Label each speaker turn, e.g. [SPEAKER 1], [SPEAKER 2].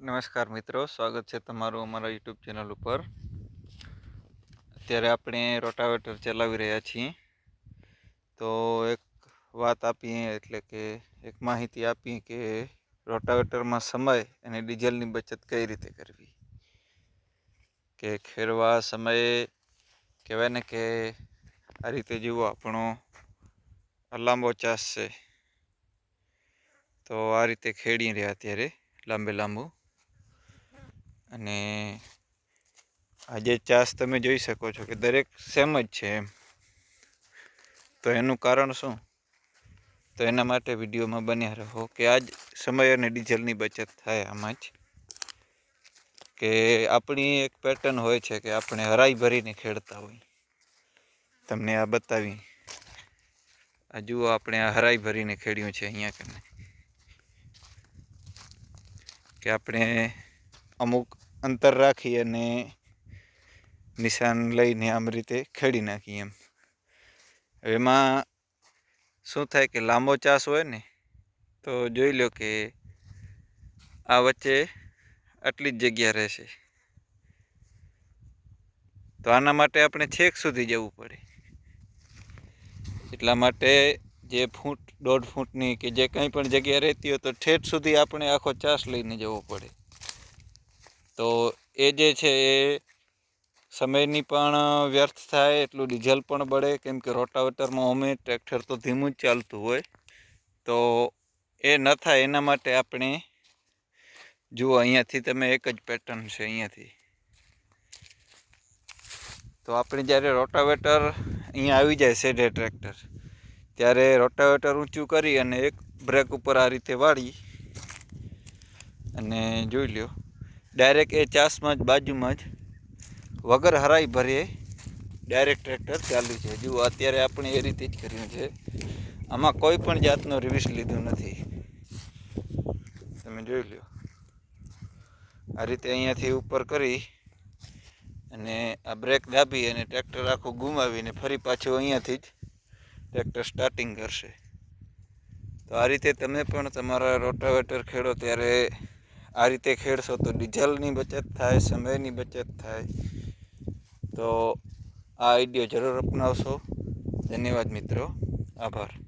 [SPEAKER 1] નમસ્કાર મિત્રો, સ્વાગત છે તમારું અમારા યુટ્યુબ ચેનલ ઉપર. અત્યારે આપણે રોટાવેટર ચલાવી રહ્યા છીએ. તો એક વાત આપીએ, એટલે કે એક માહિતી આપીએ કે રોટાવેટરમાં સમય અને ડીઝલની બચત કઈ રીતે કરવી? કે ખેડવા સમયે કહેવાય ને કે આ રીતે જુઓ, આપણો લાંબો ચાસ છે. તો આ રીતે ખેડી રહ્યા અત્યારે, લાંબે લાંબુ. અને આજે ચાસ તમે જોઈ શકો છો કે દરેક સેમ જ છે એમ. તો એનું કારણ શું? તો એના માટે વિડીયોમાં બન્યા રહો કે આજ સમય અને ડીઝલની બચત થાય આમાં જ. કે આપણી એક પેટર્ન હોય છે કે આપણે હરાઈ ભરીને ખેડતા હોય. તમને આ બતાવી. આ જુઓ આપણે આ હરાઈ ભરીને ખેડ્યું છે અહીંયા કને. કે આપણે અમુક અંતર રાખી અને નિશાન લઈને આમ રીતે ખેડી નાખીએ એમ. એમાં શું થાય કે લાંબો ચાસ હોય ને, તો જોઈ લો કે આ વચ્ચે આટલી જ જગ્યા રહેશે. તો આના માટે આપણે છેક સુધી જવું પડે. એટલા માટે જે ફૂટ, દોઢ ફૂટની કે જે કંઈ પણ જગ્યા રહેતી હોય તો ઠેઠ સુધી આપણે આખો ચાસ લઈને જવો પડે. તો એ જે છે એ સમયની પણ વ્યર્થ થાય, એટલું ડીઝલ પણ બળે. કેમ કે રોટાવેટરમાં અમે ટ્રેક્ટર તો ધીમું જ ચાલતું હોય. તો એ ન થાય એના માટે આપણે જુઓ, અહીંયાથી તમે એક જ પેટર્ન છે અહીંયાથી. તો આપણે જ્યારે રોટાવેટર અહીંયા આવી જાય શેઢે ટ્રેક્ટર, ત્યારે રોટાવેટર ઊંચું કરી અને એક બ્રેક ઉપર આ રીતે વાળી અને જોઈ લ્યો. ડાયરેક્ટ એ ચાસમાં જ, બાજુમાં જ વગર હરાઈ ભરીએ ડાયરેક્ટ ટ્રેક્ટર ચાલુ છે. જુઓ, અત્યારે આપણે એ રીતે જ કર્યું છે. આમાં કોઈ પણ જાતનો રિવિસ લીધું નથી. તમે જોઈ લ્યો આ રીતે અહીંયાથી ઉપર કરી અને આ બ્રેક દાબી અને ટ્રેક્ટર આખું ગુમાવીને ફરી પાછું અહીંયાથી જ ટ્રેક્ટર સ્ટાર્ટિંગ કરશે. તો આ રીતે તમે પણ તમારા રોટાવેટર ખેડો ત્યારે આ રીતે ખેડશો તો ડીઝલની બચત થાય, સમયની બચત થાય. તો આ આઈડિયો જરૂર અપનાવશો. ધન્યવાદ મિત્રો. આભાર.